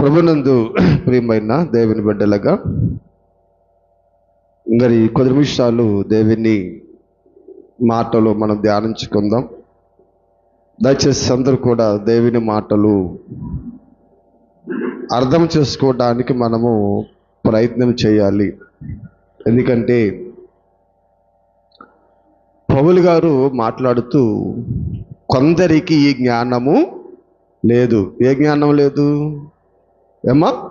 ప్రభునందు ప్రియమైన దేవుని బిడ్డలుగా మరి కొద్ది నిమిషాలు దేవుని మాటలు మనం ధ్యానించుకుందాం. దయచేసి అందరూ కూడా దేవుని మాటలు అర్థం చేసుకోవడానికి మనము ప్రయత్నం చేయాలి. ఎందుకంటే పౌలు గారు మాట్లాడుతూ కొందరికి ఈ జ్ఞానము లేదు. ఏ జ్ఞానం లేదు? ఏమా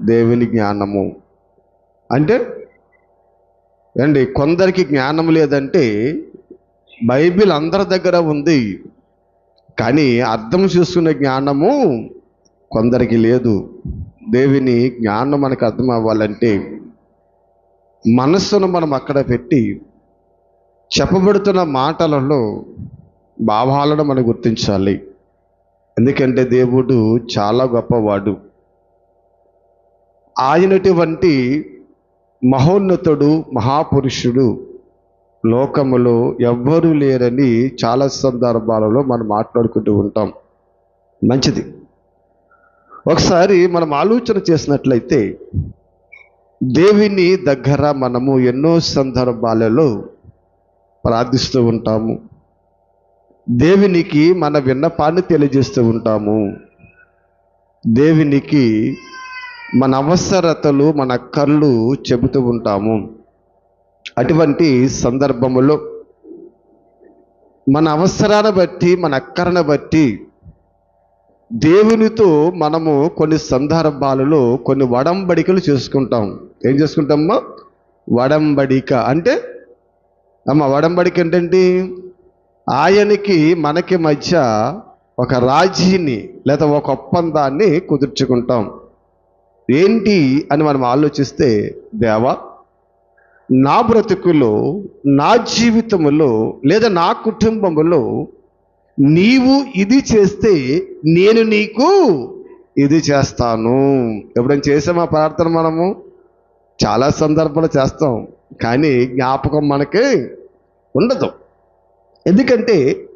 దేవుని జ్ఞానము. అంటే అండి కొందరికి జ్ఞానం లేదంటే బైబిల్ అందరి దగ్గర ఉంది. కానీ అర్థం చేసుకునే జ్ఞానము కొందరికి లేదు. దేవుని జ్ఞానం మనకు అర్థం అవ్వాలంటే మనస్సును మనం అక్కడ పెట్టి చెప్పబడుతున్న మాటలలో భావాలను మనం గుర్తించాలి. ఎందుకంటే దేవుడు చాలా గొప్పవాడు. ఆయనటువంటి మహోన్నతుడు మహాపురుషుడు లోకములో ఎవ్వరూ లేరని చాలా సందర్భాలలో మనం మాట్లాడుకుంటూ ఉంటాం. మంచిది. ఒకసారి మనం ఆలోచన చేసినట్లయితే దేవుని దగ్గర మనము ఎన్నో సందర్భాలలో ప్రార్థిస్తూ ఉంటాము. దేవునికి మన విన్నపాన్ని తెలియజేస్తూ ఉంటాము. దేవునికి మన అవసరతలు మన కళ్ళు చెబుతూ ఉంటాము. అటువంటి సందర్భములో మన అవసరాన్ని బట్టి మన అక్కరను బట్టి దేవునితో మనము కొన్ని సందర్భాలలో కొన్ని వడంబడికలు చేసుకుంటాం. ఏం చేసుకుంటామో వడంబడిక అంటే అమ్మ వడంబడిక ఏంటంటే ఆయనకి మనకి మధ్య ఒక రాజీని లేదా ఒక ఒప్పందాన్ని కుదుర్చుకుంటాం. ఏంటి అని మనం ఆలోచిస్తే దేవా నా బ్రతుకులో నా జీవితంలో లేదా నా కుటుంబంలో నీవు ఇది చేస్తే నేను నీకు ఇది చేస్తాను. ఎప్పుడైనా చేసామా ప్రార్థన మనము? చాలా సందర్భాలు చేస్తాం కానీ జ్ఞాపకం మనకి ఉండదు. ఎందుకంటే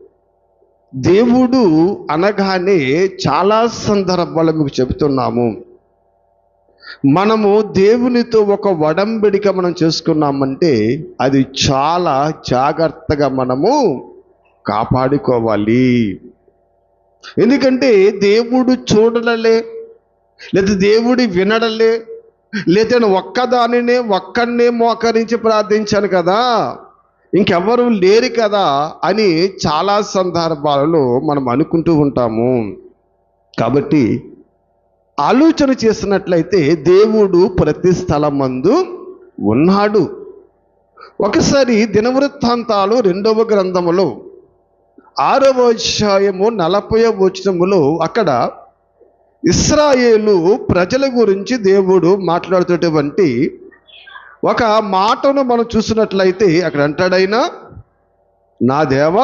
దేవుడు అనగానే చాలా సందర్భాలు మీకు చెబుతున్నాము. మనము దేవునితో ఒక వడంబడిక మనం చేసుకున్నామంటే అది చాలా జాగ్రత్తగా మనము కాపాడుకోవాలి. ఎందుకంటే దేవుడు చూడలే లేదా దేవుడి వినడలే లేదా నేను ఒక్కదానినే ఒక్కడినే మోకరించి ప్రార్థించాను కదా ఇంకెవ్వరూ లేరు కదా అని చాలా సందర్భాలలో మనం అనుకుంటూ ఉంటాము. కాబట్టి ఆలోచన చేసినట్లయితే దేవుడు ప్రతి స్థలమందు ఉన్నాడు. ఒకసారి దినవృత్తాంతాలు రెండవ గ్రంథములో ఆరవ అధ్యాయము నలభై వచనములో అక్కడ ఇస్రాయేలు ప్రజల గురించి దేవుడు మాట్లాడుతున్నటువంటి ఒక మాటను మనం చూసినట్లయితే అక్కడ అంటాడైనా నా దేవ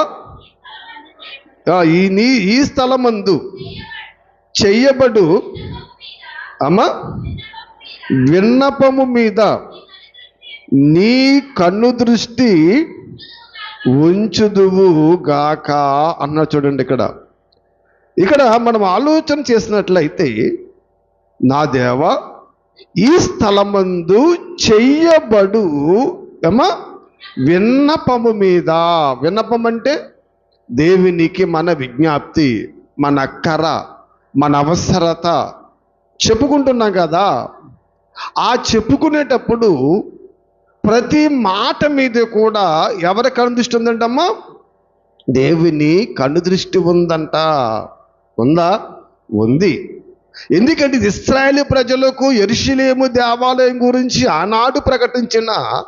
ఈ నీ ఈ స్థలమందు చెయ్యబడు. అమ్మ విన్నపము మీద నీ కన్ను దృష్టి ఉంచుదువు గాక అన్న చూడండి ఇక్కడ. ఇక్కడ మనం ఆలోచన చేసినట్లయితే నా దేవ ఈ స్థలమందు చెయ్యబడు ఏమా విన్నపము మీద. విన్నపం అంటే దేవునికి మన విజ్ఞాప్తి మన కర. మన అవసరత చెప్పుకుంటున్నాం కదా. ఆ చెప్పుకునేటప్పుడు ప్రతి మాట మీద కూడా ఎవరి కను దృష్టి ఉందంటమ్మా? దేవుని కను దృష్టి ఉందంట. ఉందా? ఉంది. ఎందుకంటే ఇది ప్రజలకు ఎరుషులేము దేవాలయం గురించి ఆనాడు ప్రకటించిన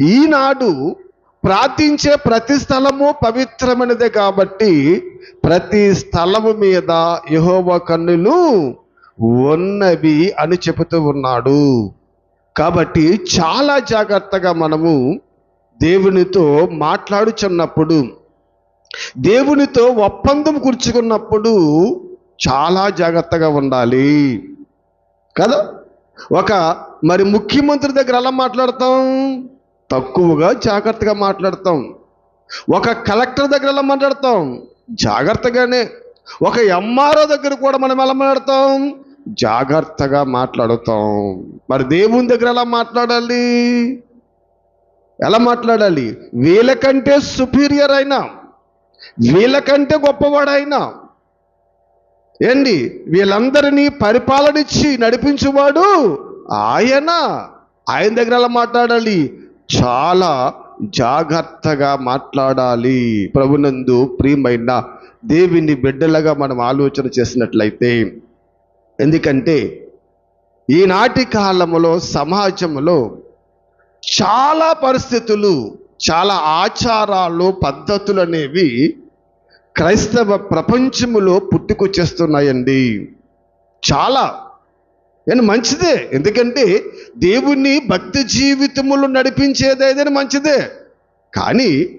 ఈనాడు ప్రార్థించే ప్రతి స్థలము పవిత్రమైనదే కాబట్టి ప్రతి స్థలము మీద యహోవ కన్నులు ఉన్నవి అని చెబుతూ ఉన్నాడు. కాబట్టి చాలా జాగ్రత్తగా మనము దేవునితో మాట్లాడుచున్నప్పుడు దేవునితో ఒప్పందం కూర్చుకున్నప్పుడు చాలా జాగ్రత్తగా ఉండాలి. కదా? ఒక మరి ముఖ్యమంత్రి దగ్గర ఎలా మాట్లాడతాం? తక్కువగా జాగ్రత్తగా మాట్లాడతాం. ఒక కలెక్టర్ దగ్గర ఎలా మాట్లాడతాం. జాగ్రత్తగానే. ఒక ఎంఆర్ఓ దగ్గర కూడా మనం ఎలా మాట్లాడతాం? జాగ్రత్తగా మాట్లాడుతాం. మరి దేవుని దగ్గర ఎలా మాట్లాడాలి? ఎలా మాట్లాడాలి? వీళ్ళకంటే సుపీరియర్ అయినా వీళ్ళకంటే గొప్పవాడైనా. ఏండి వీళ్ళందరినీ పరిపాలనిచ్చి నడిపించువాడు ఆయన. ఆయన దగ్గర ఎలా మాట్లాడాలి? చాలా జాగ్రత్తగా మాట్లాడాలి. ప్రభునందు ప్రియమైన దేవుని బిడ్డలుగా మనం ఆలోచన చేసినట్లయితే ఎందుకంటే ఈనాటి కాలంలో సమాజంలో చాలా పరిస్థితులు చాలా ఆచారాలు పద్ధతులు అనేవి క్రైస్తవ ప్రపంచములో పుట్టుకొచ్చేస్తున్నాయండి. చాలా నేను మంచిదే. ఎందుకంటే దేవుణ్ణి భక్తి జీవితములు నడిపించేది ఏదైనా మంచిదే. కానీ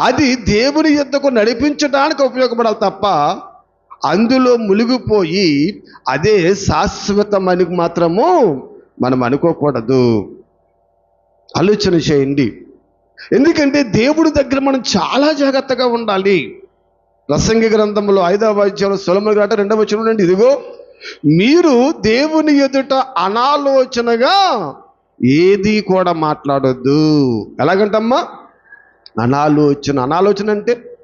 అది దేవుని యొద్దకు నడిపించడానికి ఉపయోగపడాలి తప్ప అందులో మునిగిపోయి అదే శాశ్వతమని మాత్రము మనం అనుకోకూడదు. ఆలోచన చేయండి. ఎందుకంటే దేవుడి దగ్గర మనం చాలా జాగ్రత్తగా ఉండాలి. ప్రసంగి గ్రంథంలో ఐదవ అధ్యాయంలో సొలములు గంట రెండవ వచ్చిన నుండి ఇదిగో మీరు దేవుని ఎదుట అనాలోచనగా ఏది కూడా మాట్లాడొద్దు. ఎలాగంటమ్మా? అనాలోచన. అనాలోచన అంటే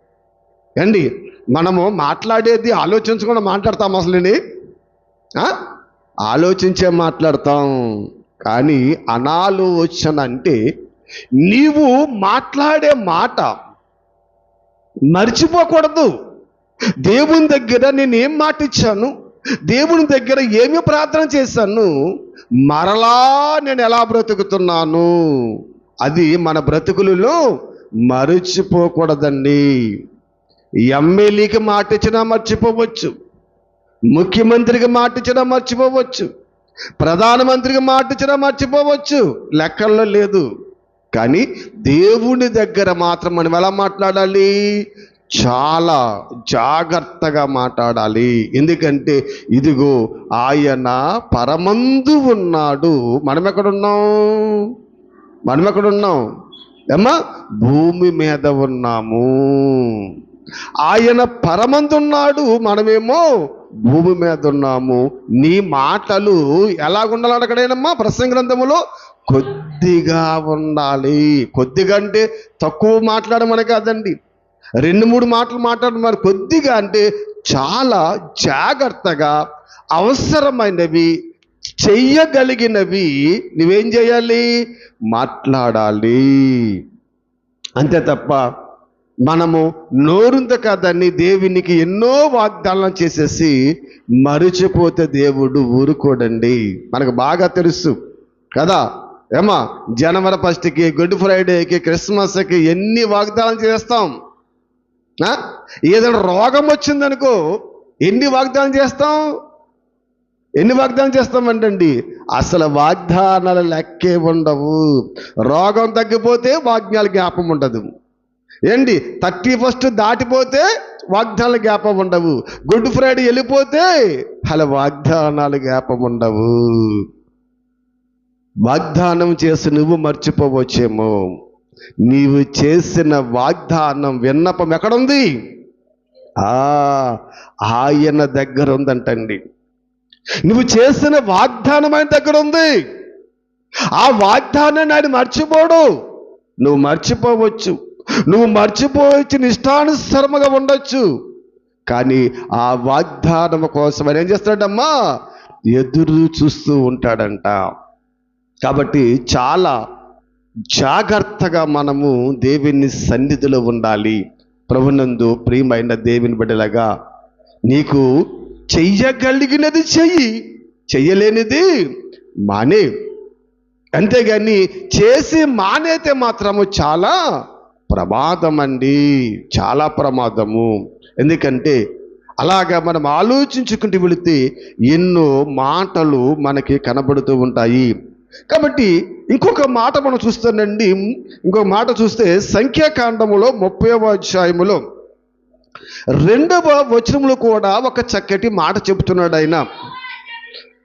అండి మనము మాట్లాడేది ఆలోచించకుండా మాట్లాడతాం అసలుని ఆలోచించే మాట్లాడతాం. కానీ అనాలోచన అంటే నీవు మాట్లాడే మాట మర్చిపోకూడదు. దేవుని దగ్గర నేను ఏం మాట ఇచ్చాను దేవుని దగ్గర ఏమి ప్రార్థన చేశాను? మరలా నేను ఎలా బ్రతుకుతున్నాను? అది మన బ్రతుకులలో మరచిపోకూడదండి. ఎమ్మెల్యేకి మాట ఇచ్చినా మర్చిపోవచ్చు. ముఖ్యమంత్రికి మాట ఇచ్చినా మర్చిపోవచ్చు. ప్రధానమంత్రికి మాట ఇచ్చినా మర్చిపోవచ్చు. లెక్కల్లో లేదు. కానీ దేవుని దగ్గర మాత్రం మనం ఎలా మాట్లాడాలి? చాలా జాగ్రత్తగా మాట్లాడాలి. ఎందుకంటే ఇదిగో ఆయన పరమందు ఉన్నాడు. మనం ఎక్కడున్నాం మనం ఎక్కడున్నాం ఏమ్మా భూమి మీద ఉన్నాము. ఆయన పరమందున్నాడు మనమేమో భూమి మీద ఉన్నాము. నీ మాటలు ఎలాగుండాలి అక్కడేనమ్మా? ప్రసంగ గ్రంథములో కొద్దిగా ఉండాలి. కొద్దిగా అంటే తక్కువ మాట్లాడమని కాదండి. రెండు మూడు మాటలు మాట్లాడడం మరి కొద్దిగా అంటే చాలా జాగ్రత్తగా అవసరమైనవి చెయ్యగలిగినవి నువ్వేం చేయాలి? మాట్లాడాలి. అంతే తప్ప మనము నోరుంత కాదని దేవునికి ఎన్నో వాగ్దానం చేసేసి మరిచిపోతే దేవుడు ఊరుకోడండి. మనకు బాగా తెలుసు కదా? ఏమా? జనవరి ఫస్ట్కి గుడ్ ఫ్రైడేకి క్రిస్మస్కి ఎన్ని వాగ్దానం చేస్తాం? ఏదైనా రోగం వచ్చిందనుకో ఎన్ని వాగ్దానం చేస్తాం? ఎన్ని వాగ్దానం చేస్తామంటండి అసలు వాగ్దానాలు లెక్కే ఉండవు. రోగం తగ్గిపోతే వాగ్దానాలు జ్ఞాపం ఉండదు. ఏంటి? థర్టీ ఫస్ట్ దాటిపోతే వాగ్దానాలు జ్ఞాపం ఉండవు. గుడ్ ఫ్రైడే వెళ్ళిపోతే అలా వాగ్దానాలు జ్ఞాపం ఉండవు. వాగ్దానం చేసి నువ్వు మర్చిపోవచ్చేమో. నీవు చేసిన వాగ్దానం విన్నపం ఎక్కడుంది? ఆ ఆయన దగ్గర ఉందంటండి నువ్వు చేసిన వాగ్దానం ఆయన దగ్గర ఉంది ఆ వాగ్దానాన్ని ఆయన మర్చిపోడు. నువ్వు మర్చిపోవచ్చు. నువ్వు మర్చిపోవచ్చు నిష్టానుసరముగా ఉండొచ్చు. కానీ ఆ వాగ్దానం కోసం ఆయన ఏం చేస్తాడమ్మా ఎదురు చూస్తూ ఉంటాడంట. కాబట్టి చాలా జాగ్రత్తగా మనము దేవుని సన్నిధిలో ఉండాలి. ప్రభునందు ప్రియమైన దేవుని బిడ్డలాగా నీకు చెయ్యగలిగినది చెయ్యి చెయ్యలేనిది మానే. అంతేగాని చేసి మానేతే మాత్రము చాలా ప్రమాదం అండి చాలా ప్రమాదము. ఎందుకంటే అలాగా మనం ఆలోచించుకుంటూ వెళితే ఎన్నో మాటలు మనకి కనబడుతూ ఉంటాయి. కాబట్టి ఇంకొక మాట మనం చూస్తానండి. ఇంకొక మాట చూస్తే సంఖ్యాకాండములో ముప్పై అధ్యాయములో రెండవ వచనములు కూడా ఒక చక్కటి మాట చెబుతున్నాడు ఆయన.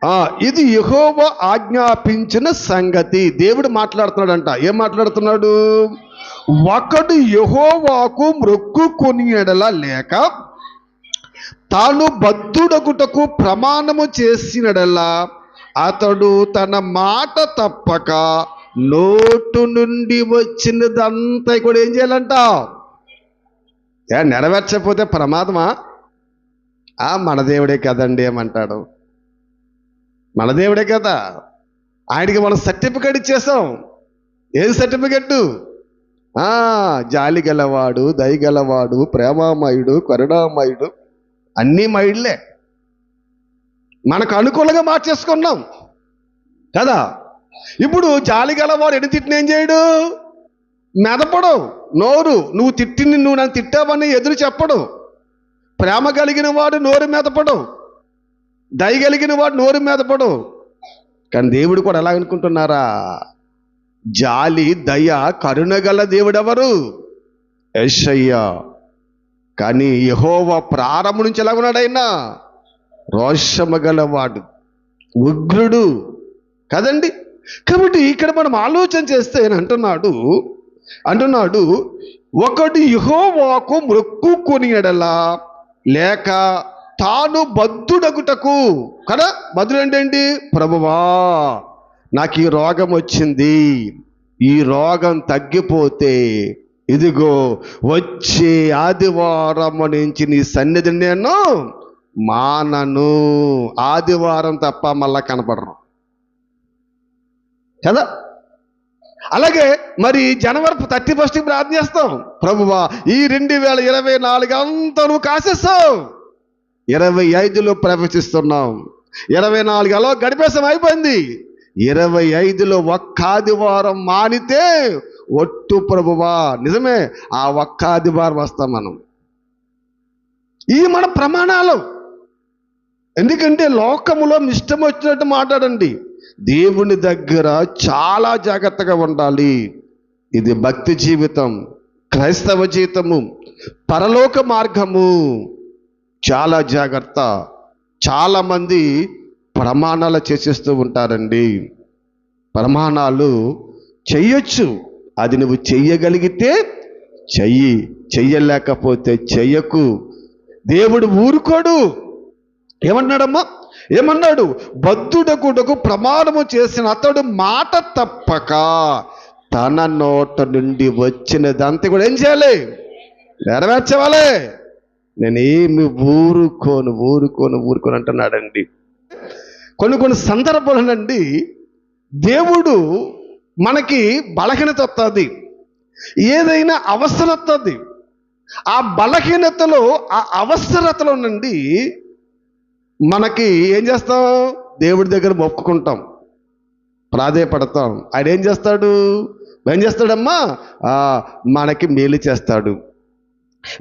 ఆ, ఇది యహోవ ఆజ్ఞాపించిన సంగతి. దేవుడు మాట్లాడుతున్నాడంట. ఏం మాట్లాడుతున్నాడు? ఒకడు యహోవాకు మ్రొక్కు కొని లేక తాను బద్ధుడగుటకు ప్రమాణము చేసినడలా అతడు తన మాట తప్పక నోటు నుండి వచ్చినదంతా కూడా ఏం చేయాలంట? ఏ నెరవేర్చకపోతే ప్రమాదమా? ఆ మన దేవుడే కదండి ఏమంటాడు? మన దేవుడే కదా. ఆయనకి మనం సర్టిఫికేట్ ఇచ్చేసాం. ఏం సర్టిఫికెట్? జాలి గలవాడు దయగలవాడు ప్రేమామయుడు కరుణామయుడు అన్నీ మయుళ్ళే. మనకు అనుకూలంగా మార్చేసుకున్నాం. కదా? ఇప్పుడు జాలి గలవాడు ఎన్ని తిట్టిన ఏం చేయడు? మెదపడు నోరు. నువ్వు తిట్టింది నువ్వు నన్ను తిట్టావని ఎదురు చెప్పడు. ప్రేమ కలిగిన వాడు నోరు మెదపడు దయ కలిగిన వాడు నోరు మెదపడు కానీ దేవుడు కూడా ఎలా అనుకుంటున్నారా? జాలి దయ కరుణ గల దేవుడెవరు? యెషయ్య కానీ యహోవ ప్రారంభం నుంచి ఎలా ఉన్నాడైనా రోషము గలవాడు ఉగ్రుడు కదండి? కాబట్టి ఇక్కడ మనం ఆలోచన చేస్తే ఆయన అంటున్నాడు అంటున్నాడు ఒకడు యహోవాకు మొక్కుకొని ఎడలా లేక తాను బద్దుడగుటకు కదా? బద్దుడు అంటే ఏంటి? ప్రభువా నాకు ఈ రోగం వచ్చింది. ఈ రోగం తగ్గిపోతే ఇదిగో వచ్చే ఆదివారం నుంచి నీ సన్నిధిని నేను మానను. ఆదివారం తప్ప మళ్ళా కనపడరు. కదా? అలాగే మరి జనవరి థర్టీ ఫస్ట్కి ప్రార్థన చేస్తాం. ప్రభువా ఈ రెండు వేల ఇరవై నాలుగు అంతా నువ్వు కాసేస్తావు. ఇరవై ఐదులో ప్రవేశిస్తున్నాం ఇరవై నాలుగు అలా గడిపేసం అయిపోయింది. ఇరవై ఐదులో ఒక్క ఆదివారం మానితే ఒట్టు ప్రభువా. నిజమే ఆ ఒక్క ఆదివారం వస్తాం మనం. ఈ మన ప్రమాణాలు. ఎందుకంటే లోకములో ఇష్టం వచ్చినట్టు మాట్లాడండి. దేవుని దగ్గర చాలా జాగ్రత్తగా ఉండాలి. ఇది భక్తి జీవితం క్రైస్తవ జీవితము పరలోక మార్గము. చాలా జాగ్రత్త. చాలామంది ప్రమాణాలు చేసేస్తూ ఉంటారండి. ప్రమాణాలు చెయ్యొచ్చు అది నువ్వు చెయ్యగలిగితే చెయ్యి చెయ్యలేకపోతే చెయ్యకు. దేవుడు ఊరుకోడు. ఏమన్నాడమ్మా? ఏమన్నాడు? బద్ధుడకుడకు ప్రమాణము చేసిన అతడు మాట తప్పక తన నోట నుండి వచ్చినదంతా కూడా ఏం చేయాలి? నెరవేర్చవాలే. నేనేమి ఊరుకోను ఊరుకోను ఊరుకోను అంటున్నాడండి. కొన్ని కొన్ని సందర్భాలనండి దేవుడు మనకి బలహీనత వస్తుంది ఏదైనా అవసరం వస్తుంది ఆ బలహీనతలో ఆ అవసరతలో నుండి మనకి ఏం చేస్తాం? దేవుడి దగ్గర మొక్కుకుంటాం. ప్రాధేయపడతాం. ఆయన ఏం చేస్తాడు? ఏం చేస్తాడమ్మా? మనకి మేలు చేస్తాడు.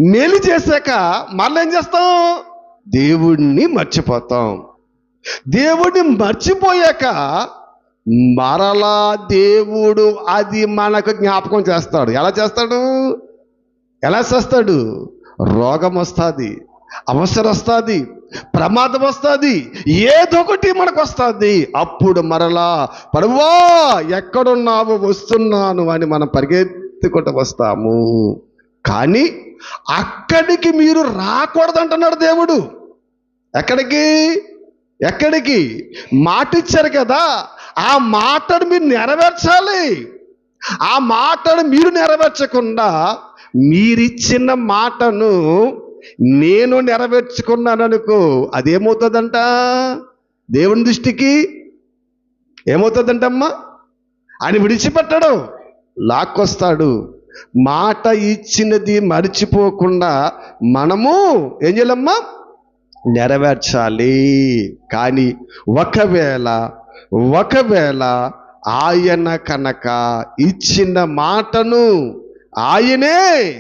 మేలు చేశాక మళ్ళీ ఏం చేస్తాం? దేవుడిని మర్చిపోతాం. దేవుడిని మర్చిపోయాక మరలా దేవుడు అది మనకు జ్ఞాపకం చేస్తాడు. ఎలా చేస్తాడు? ఎలా చేస్తాడు? రోగం వస్తుంది. అవసరం వస్తుంది ప్రమాదం వస్తుంది ఏదొకటి మనకు వస్తుంది అప్పుడు మరలా పరువా ఎక్కడున్నావు వస్తున్నాను అని మనం పరిగెత్తుకుంటూ వస్తాము. కానీ అక్కడికి మీరు రాకూడదంటున్నాడు దేవుడు. ఎక్కడికి? ఎక్కడికి? మాట ఇచ్చారు కదా ఆ మాటను మీరు నెరవేర్చాలి. ఆ మాటను మీరు నెరవేర్చకుండా మీరిచ్చిన మాటను నేను నెరవేర్చుకున్నాను అనుకో అదేమవుతుందంట? దేవుని దృష్టికి ఏమవుతుందంటమ్మా? ఆయన విడిచిపెట్టడు. లాక్కొస్తాడు. మాట ఇచ్చినది మర్చిపోకుండా మనము ఏం చేయాలమ్మా? నెరవేర్చాలి. కానీ ఒకవేళ ఒకవేళ ఆయన కనుక ఇచ్చిన మాటను ఆయనే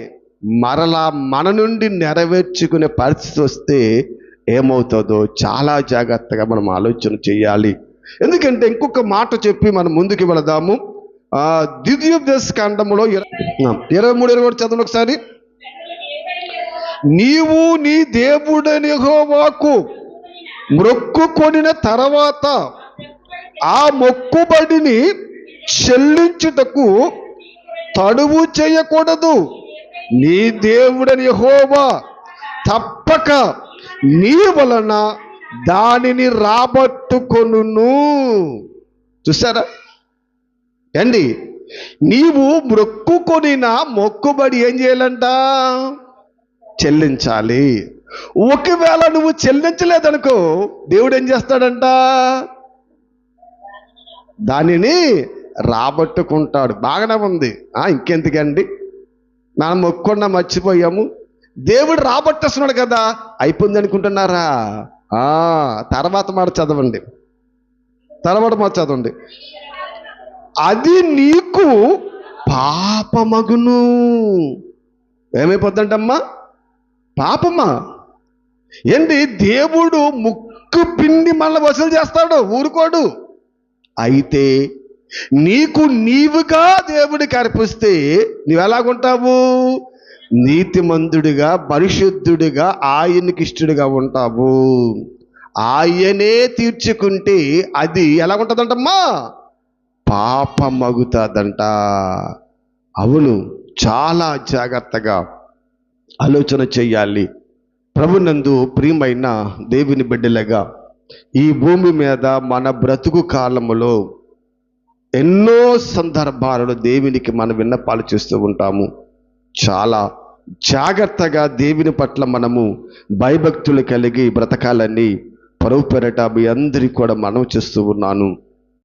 మరలా మన నుండి నెరవేర్చుకునే పరిస్థితి వస్తే ఏమవుతుందో చాలా జాగ్రత్తగా మనం ఆలోచన చేయాలి. ఎందుకంటే ఇంకొక మాట చెప్పి మనం ముందుకు వెళదాము. ఆ ద్వితీయోపదేశ కాండములో ఇరవై మూడు ఇరవై ఒకటి చదవండి ఒకసారి. నీవు నీ దేవుడని యెహోవాకు మొక్కుకొనిన తర్వాత ఆ మొక్కుబడిని చెల్లించుటకు తడువు చేయకూడదు. నీ దేవుడని యెహోవా తప్పక నీ వలన దానిని రాబట్టుకొను చూసారా అండి నీవు మొక్కుకొనిన మొక్కుబడి ఏం చేయాలంట? చెల్లించాలి. ఒకవేళ నువ్వు చెల్లించలేదనుకో దేవుడు ఏం చేస్తాడంట? దానిని రాబట్టుకుంటాడు. బాగానే ఉంది. ఆ, ఇంకెందుకండి? మనం మొక్కుకుండా మర్చిపోయాము. దేవుడు రాబట్టేస్తున్నాడు కదా. అయిపోయింది అనుకుంటున్నారా? ఆ, తర్వాత మాట చదవండి. తర్వాత మాట చదవండి. అది నీకు పాపమగును. ఏమైపోద్దంటమ్మా పాపమా? ఏంటి? దేవుడు ముక్కు పిండి మళ్ళీ వసూలు చేస్తాడు ఊరుకోడు. అయితే నీకు నీవుగా దేవుడికి అర్పిస్తే నువ్వెలాగుంటావు నీతిమంతుడిగా పరిశుద్ధుడిగా ఆయనకి ఇష్టడిగా ఉంటావు. ఆయనే తీర్చుకుంటే అది ఎలా ఉంటుందంటమ్మా పాపమగుతుందంట. అవును చాలా జాగ్రత్తగా ఆలోచన చెయ్యాలి ప్రభునందు ప్రియమైన దేవుని బిడ్డలుగా ఈ భూమి మీద మన బ్రతుకు కాలములో ఎన్నో సందర్భాలలో దేవునికి మనం విన్నపాలు చేస్తూ ఉంటాము. చాలా జాగ్రత్తగా దేవుని పట్ల మనము భయభక్తులు కలిగి బ్రతకాలని పరువు పెరట మీ అందరికీ కూడా మనం చేస్తూ ఉన్నాను.